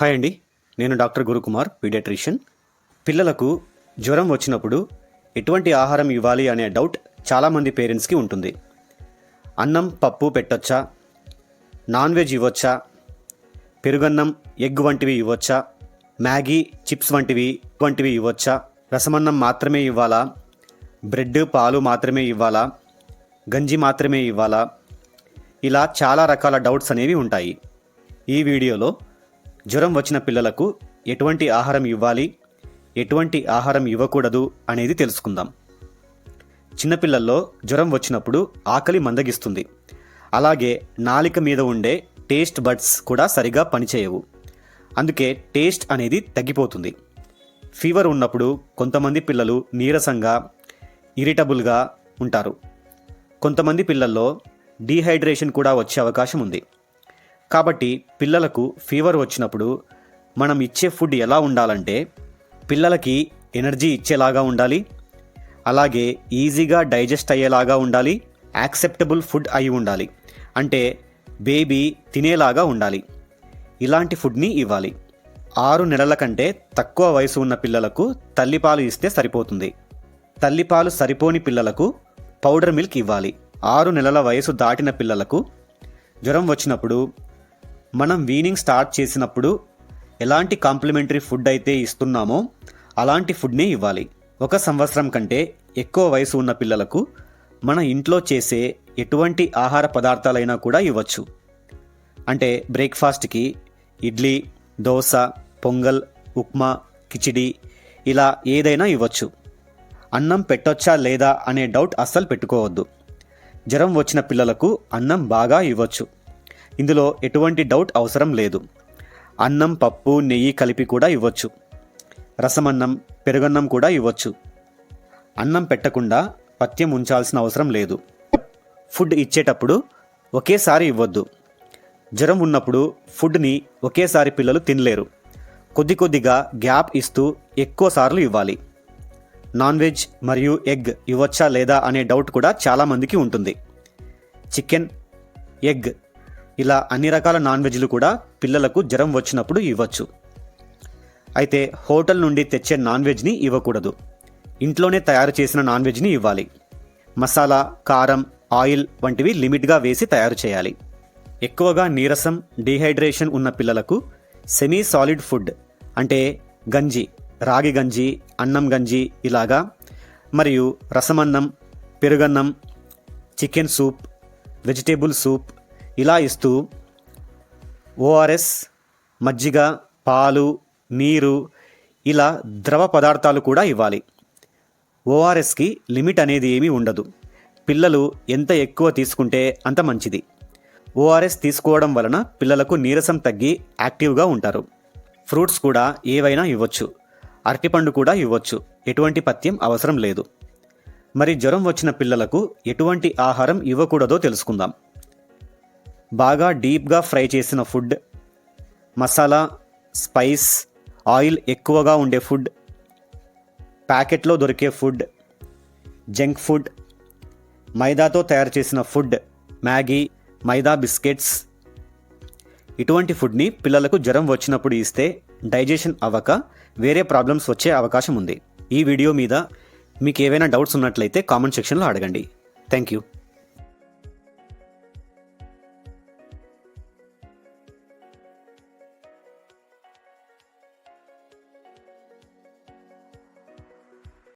Hi అండి. నేను doctor Gurukumar paediatrician. పిల్లలకు జ్వరం వచ్చినప్పుడు ఎటువంటి ఆహారం ఇవ్వాలి అనే డౌట్ చాలామంది పేరెంట్స్కి ఉంటుంది. అన్నం పప్పు పెట్టొచ్చా? నాన్ వెజ్ ఇవ్వచ్చా? పెరుగన్నం ఎగ్ వంటివి ఇవ్వచ్చా? మ్యాగీ చిప్స్ వంటివి వంటివి ఇవ్వచ్చా? రసమన్నం మాత్రమే ఇవ్వాలా? బ్రెడ్ పాలు మాత్రమే ఇవ్వాలా? గంజి మాత్రమే ఇవ్వాలా? ఇలా చాలా రకాల డౌట్స్ అనేవి ఉంటాయి. ఈ వీడియోలో జ్వరం వచ్చిన పిల్లలకు ఎటువంటి ఆహారం ఇవ్వాలి? ఎటువంటి ఆహారం ఇవ్వకూడదు అనేది తెలుసుకుందాం. చిన్నపిల్లల్లో జ్వరం వచ్చినప్పుడు ఆకలి మందగిస్తుంది. అలాగే నాలిక మీద ఉండే టేస్ట్ బడ్స్ కూడా సరిగా పనిచేయవు. అందుకే టేస్ట్ అనేది తగ్గిపోతుంది. ఫీవర్ ఉన్నప్పుడు కొంతమంది పిల్లలు నీరసంగా ఇరిటబుల్గా ఉంటారు. కొంతమంది పిల్లల్లో డీహైడ్రేషన్ కూడా వచ్చే అవకాశం ఉంది. కాబట్టి పిల్లలకు ఫీవర్ వచ్చినప్పుడు మనం ఇచ్చే ఫుడ్ ఎలా ఉండాలంటే పిల్లలకి ఎనర్జీ ఇచ్చేలాగా ఉండాలి అలాగే ఈజీగా డైజెస్ట్ అయ్యేలాగా ఉండాలి యాక్సెప్టబుల్ ఫుడ్ అయి ఉండాలి. అంటే బేబీ తినేలాగా ఉండాలి. ఇలాంటి ఫుడ్ని ఇవ్వాలి. ఆరు నెలల కంటే తక్కువ వయసు ఉన్న పిల్లలకు తల్లిపాలు ఇస్తే సరిపోతుంది. తల్లిపాలు సరిపోని పిల్లలకు పౌడర్ మిల్క్ ఇవ్వాలి. ఆరు నెలల వయసు దాటిన పిల్లలకు జ్వరం వచ్చినప్పుడు మనం వీనింగ్ స్టార్ట్ చేసినప్పుడు ఎలాంటి కాంప్లిమెంటరీ ఫుడ్ అయితే ఇస్తున్నామో అలాంటి ఫుడ్నే ఇవ్వాలి. ఒక సంవత్సరం కంటే ఎక్కువ వయసు ఉన్న పిల్లలకు మన ఇంట్లో చేసే ఎటువంటి ఆహార పదార్థాలైనా కూడా ఇవ్వచ్చు. అంటే బ్రేక్ఫాస్ట్కి ఇడ్లీ దోశ పొంగల్ ఉప్మా కిచిడి ఇలా ఏదైనా ఇవ్వచ్చు. అన్నం పెట్టొచ్చా లేదా అనే డౌట్ అస్సలు పెట్టుకోవద్దు. జ్వరం వచ్చిన పిల్లలకు అన్నం బాగా ఇవ్వచ్చు. ఇందులో ఎటువంటి డౌట్ అవసరం లేదు. అన్నం పప్పు నెయ్యి కలిపి కూడా ఇవ్వచ్చు. రసమన్నం పెరుగన్నం కూడా ఇవ్వచ్చు. అన్నం పెట్టకుండా పథ్యం ఉంచాల్సిన అవసరం లేదు. ఫుడ్ ఇచ్చేటప్పుడు ఒకేసారి ఇవ్వద్దు. జ్వరం ఉన్నప్పుడు ఫుడ్ని ఒకేసారి పిల్లలు తినలేరు. కొద్ది కొద్దిగా గ్యాప్ ఇస్తూ ఎక్కువ సార్లు ఇవ్వాలి. నాన్ వెజ్ మరియు ఎగ్ ఇవ్వచ్చా లేదా అనే డౌట్ కూడా చాలామందికి ఉంటుంది. చికెన్ ఎగ్ ఇలా అన్ని రకాల నాన్ వెజ్లు కూడా పిల్లలకు జ్వరం వచ్చినప్పుడు ఇవ్వచ్చు. అయితే హోటల్ నుండి తెచ్చే నాన్ వెజ్ని ఇవ్వకూడదు. ఇంట్లోనే తయారు చేసిన నాన్ వెజ్ని ఇవ్వాలి. మసాలా కారం ఆయిల్ వంటివి లిమిట్గా వేసి తయారు చేయాలి. ఎక్కువగా నీరసం డీహైడ్రేషన్ ఉన్న పిల్లలకు సెమీ సాలిడ్ ఫుడ్ అంటే గంజి రాగి గంజి అన్నం గంజి ఇలాగా మరియు రసమన్నం పెరుగన్నం చికెన్ సూప్ వెజిటేబుల్ సూప్ ఇలా ఇస్తూ ఓఆర్ఎస్ మజ్జిగ పాలు నీరు ఇలా ద్రవ పదార్థాలు కూడా ఇవ్వాలి. ఓఆర్ఎస్కి లిమిట్ అనేది ఏమీ ఉండదు. పిల్లలు ఎంత ఎక్కువ తీసుకుంటే అంత మంచిది. ఓఆర్ఎస్ తీసుకోవడం వలన పిల్లలకు నీరసం తగ్గి యాక్టివ్గా ఉంటారు. ఫ్రూట్స్ కూడా ఏవైనా ఇవ్వచ్చు. అరటిపండు కూడా ఇవ్వచ్చు. ఎటువంటి పథ్యం అవసరం లేదు. మరి జ్వరం వచ్చిన పిల్లలకు ఎటువంటి ఆహారం ఇవ్వకూడదో తెలుసుకుందాం. బాగా డీప్గా ఫ్రై చేసిన ఫుడ్ మసాలా స్పైస్ ఆయిల్ ఎక్కువగా ఉండే ఫుడ్ ప్యాకెట్లో దొరికే ఫుడ్ జంక్ ఫుడ్ మైదాతో తయారు చేసిన ఫుడ్ మ్యాగీ మైదా బిస్కెట్స్ ఇటువంటి ఫుడ్ని పిల్లలకు జ్వరం వచ్చినప్పుడు ఇస్తే డైజెషన్ అవ్వక వేరే ప్రాబ్లమ్స్ వచ్చే అవకాశం ఉంది. ఈ వీడియో మీద మీకు ఏవైనా డౌట్స్ ఉన్నట్లయితే కామెంట్ సెక్షన్లో అడగండి. Thank you.